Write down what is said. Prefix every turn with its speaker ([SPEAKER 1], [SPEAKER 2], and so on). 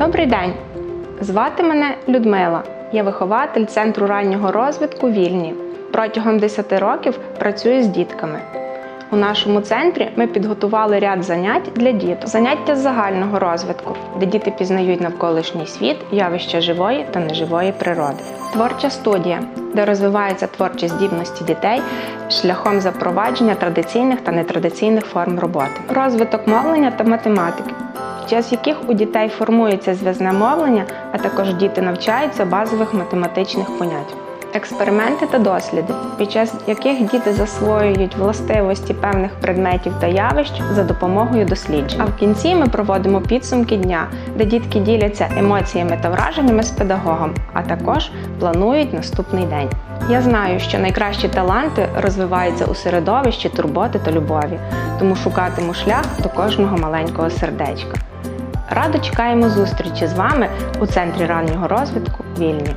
[SPEAKER 1] Добрий день! Звати мене Людмила. Я вихователь Центру раннього розвитку Вільні. Протягом 10 років працюю з дітками. У нашому центрі ми підготували ряд занять для діток. Заняття з загального розвитку, де діти пізнають навколишній світ, явища живої та неживої природи. Творча студія, де розвиваються творчі здібності дітей шляхом запровадження традиційних та нетрадиційних форм роботи. Розвиток мовлення та математики, час яких у дітей формується зв'язне мовлення, а також діти навчаються базових математичних понять. Експерименти та досліди, під час яких діти засвоюють властивості певних предметів та явищ за допомогою досліджень. А в кінці ми проводимо підсумки дня, де дітки діляться емоціями та враженнями з педагогом, а також планують наступний день. Я знаю, що найкращі таланти розвиваються у середовищі турботи та любові, тому шукатиму шлях до кожного маленького сердечка. Радо чекаємо зустрічі з вами у центрі раннього розвитку Вільні.